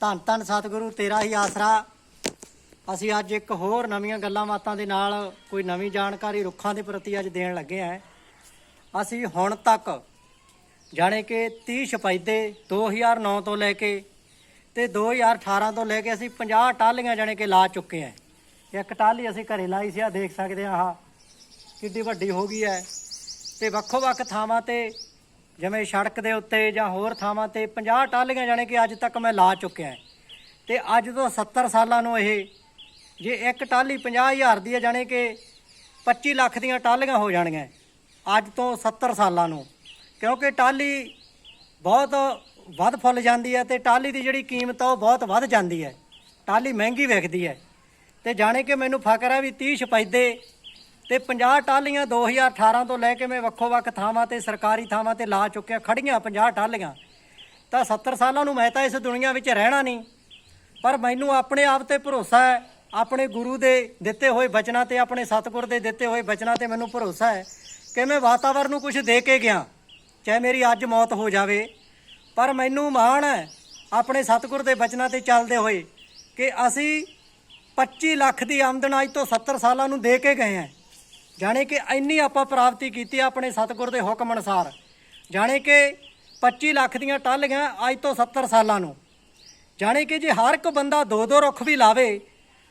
ਧੰਨ ਧੰਨ ਸਤਿਗੁਰੂ, ਤੇਰਾ ਹੀ ਆਸਰਾ। ਅਸੀਂ ਅੱਜ ਇੱਕ ਹੋਰ ਨਵੀਆਂ ਗੱਲਾਂ ਬਾਤਾਂ ਦੇ ਨਾਲ ਕੋਈ ਨਵੀਂ ਜਾਣਕਾਰੀ ਰੁੱਖਾਂ ਦੇ ਪ੍ਰਤੀ ਅੱਜ ਦੇਣ ਲੱਗੇ ਆਂ ਅਸੀਂ ਹੁਣ ਤੱਕ ਜਾਣੇ ਕਿ 30 ਛਪੈਦੇ 2009 ਤੋਂ ਲੈ ਕੇ ਤੇ 2018 ਤੋਂ ਲੈ ਕੇ ਅਸੀਂ 50 ਟਾਲੀਆਂ ਜਾਣੇ ਕਿ ਲਾ ਚੁੱਕੇ ਆਂ ਇੱਕ ਟਾਲੀ ਅਸੀਂ ਘਰੇ ਲਾਈ ਸੀ ਆ ਦੇਖ ਸਕਦੇ ਆ ਆਹ ਕਿੱਡੀ ਵੱਡੀ ਹੋ ਗਈ ਹੈ। ਤੇ ਵੱਖੋ ਵੱਖ ਥਾਵਾਂ ਤੇ ਜਿਵੇਂ ਸੜਕ ਦੇ ਉੱਤੇ ਜਾਂ ਹੋਰ ਥਾਵਾਂ ਤੇ 50 ਟਾਲੀਆਂ ਜਾਣੇ ਕਿ ਅੱਜ ਤੱਕ ਮੈਂ ਲਾ ਚੁੱਕਿਆ ਤੇ ਅੱਜ ਤੋਂ 70 ਸਾਲਾਂ ਨੂੰ ਇਹ ਜੇ ਇੱਕ ਟਾਲੀ 50000 ਦੀ ਹੈ ਜਾਣੇ ਕਿ 25 ਲੱਖ ਦੀਆਂ ਟਾਲੀਆਂ ਹੋ ਜਾਣਗੀਆਂ ਅੱਜ ਤੋਂ 70 ਸਾਲਾਂ ਨੂੰ। ਕਿਉਂਕਿ ਟਾਲੀ ਬਹੁਤ ਵੱਧ ਫੁੱਲ ਜਾਂਦੀ ਹੈ ਤੇ ਟਾਲੀ ਦੀ ਜਿਹੜੀ ਕੀਮਤ ਆ ਉਹ ਬਹੁਤ ਵੱਧ ਜਾਂਦੀ ਹੈ। ਟਾਲੀ ਮਹਿੰਗੀ ਵਿਕਦੀ ਹੈ। ਤੇ ਜਾਣੇ ਕਿ ਮੈਨੂੰ ਫਕਰ ਹੈ ਵੀ 30 ਛਪੈਦੇ ਤੇ 50 ਟਾਲੀਆਂ 2018 ਤੋਂ ਲੈ ਕੇ ਮੈਂ ਵੱਖੋ ਵੱਖ ਥਾਵਾਂ ਤੇ ਸਰਕਾਰੀ ਥਾਵਾਂ ਤੇ ਲਾ ਚੁੱਕਿਆ ਖੜੀਆਂ 50 ਟਾਲੀਆਂ ਤਾਂ 70 ਸਾਲਾਂ ਨੂੰ ਮੈਂ ਤਾਂ ਇਸ ਦੁਨੀਆ ਵਿੱਚ ਰਹਿਣਾ ਨਹੀਂ। ਪਰ ਮੈਨੂੰ ਆਪਣੇ ਆਪ ਤੇ ਭਰੋਸਾ ਹੈ, ਆਪਣੇ ਗੁਰੂ ਦੇ ਦਿੱਤੇ ਹੋਏ ਬਚਨਾਂ ਤੇ, ਆਪਣੇ ਸਤਿਗੁਰ ਦੇ ਦਿੱਤੇ ਹੋਏ ਬਚਨਾਂ ਤੇ ਮੈਨੂੰ ਭਰੋਸਾ ਹੈ ਕਿ ਮੈਂ ਵਾਤਾਵਰਨ ਨੂੰ ਕੁਝ ਦੇ ਕੇ ਗਿਆ, ਚਾਹੇ ਮੇਰੀ ਅੱਜ ਮੌਤ ਹੋ ਜਾਵੇ। ਪਰ ਮੈਨੂੰ ਮਾਣ ਹੈ, ਆਪਣੇ ਸਤਿਗੁਰ ਦੇ ਬਚਨਾਂ ਤੇ ਚੱਲਦੇ ਹੋਏ ਕਿ ਅਸੀਂ 25 ਲੱਖ ਦੀ ਆਮਦਨ ਅੱਜ ਤੋਂ 70 ਸਾਲਾਂ ਨੂੰ ਦੇ ਕੇ ਗਏ ਹਾਂ। ਜਾਣੇ ਕਿ ਇੰਨੀ ਆਪਾਂ ਪ੍ਰਾਪਤੀ ਕੀਤੀ ਆਪਣੇ ਸਤਿਗੁਰ ਦੇ ਹੁਕਮ ਅਨੁਸਾਰ। ਜਾਣੇ ਕਿ 25 ਲੱਖ ਦੀਆਂ ਟਾਹਲੀਆਂ ਅੱਜ ਤੋਂ 70 ਸਾਲਾਂ ਨੂੰ। ਜਾਣੇ ਕਿ ਜੇ ਹਰ ਇੱਕ ਬੰਦਾ ਦੋ ਦੋ ਰੁੱਖ ਵੀ ਲਾਵੇ,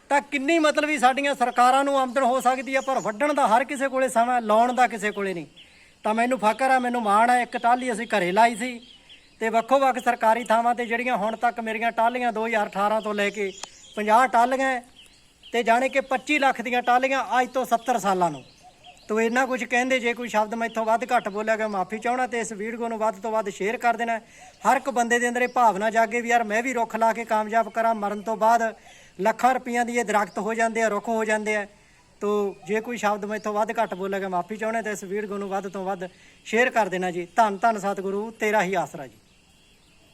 ਤਾਂ ਕਿੰਨੀ ਮਤਲਬ ਵੀ ਸਾਡੀਆਂ ਸਰਕਾਰਾਂ ਨੂੰ ਆਮਦਨ ਹੋ ਸਕਦੀ ਹੈ ਪਰ ਵੱਢਣ ਦਾ ਹਰ ਕਿਸੇ ਕੋਲੇ ਸਮਾਂ, ਲਾਉਣ ਦਾ ਕਿਸੇ ਕੋਲੇ ਨਹੀਂ। ਤਾਂ ਮੈਨੂੰ ਫਕਰ ਹੈ ਮੈਨੂੰ ਮਾਣ ਹੈ ਇੱਕ ਟਾਹਲੀ ਅਸੀਂ ਘਰੇ ਲਾਈ ਸੀ ਤੇ ਵੱਖੋ ਵੱਖ ਸਰਕਾਰੀ ਥਾਵਾਂ ਤੇ ਜਿਹੜੀਆਂ ਹੁਣ ਤੱਕ ਮੇਰੀਆਂ ਟਾਲੀਆਂ 2018 ਤੋਂ ਲੈ ਕੇ 50 ਟਾਹਲੀਆਂ ਹੈ ਤੇ ਜਾਣੇ ਕਿ 25 ਲੱਖ ਦੀਆਂ ਟਾਹਲੀਆਂ ਅੱਜ ਤੋਂ 70 ਸਾਲਾਂ ਨੂੰ। ਤੋ ਇੰਨਾ ਕੁਝ ਕਹਿੰਦੇ, ਜੇ ਕੋਈ ਸ਼ਬਦ ਮੈਥੋਂ ਵੱਧ ਘੱਟ ਬੋਲਿਆ ਗਿਆ, ਮਾਫੀ ਚਾਹਣਾ ਤੇ ਇਸ ਵੀਡੀਓ ਨੂੰ ਵੱਧ ਤੋਂ ਵੱਧ ਸ਼ੇਅਰ ਕਰ ਦੇਣਾ। ਹਰ ਇੱਕ ਬੰਦੇ ਦੇ ਅੰਦਰ ਇਹ ਭਾਵਨਾ ਜਾਗੇ ਵੀ ਯਾਰ ਮੈਂ ਵੀ ਰੁੱਖ ਲਾ ਕੇ ਕਾਮਯਾਬ ਕਰਾਂ, ਮਰਨ ਤੋਂ ਬਾਅਦ ਲੱਖਾਂ ਰੁਪਈਆਂ ਦੀ ਇਹ ਦਰਖਤ ਹੋ ਜਾਂਦੇ ਆ, ਰੁੱਖ ਹੋ ਜਾਂਦੇ ਆ। ਤੋ ਜੇ ਕੋਈ ਸ਼ਬਦ ਮੈਥੋਂ ਵੱਧ ਘੱਟ ਬੋਲਿਆ ਗਿਆ, ਮਾਫੀ ਚਾਹਣਾ ਤੇ ਇਸ ਵੀਡੀਓ ਨੂੰ ਵੱਧ ਤੋਂ ਵੱਧ ਸ਼ੇਅਰ ਕਰ ਦੇਣਾ ਜੀ। ਧੰਨ ਧੰਨ ਸਤਿਗੁਰੂ, ਤੇਰਾ ਹੀ ਆਸਰਾ ਜੀ।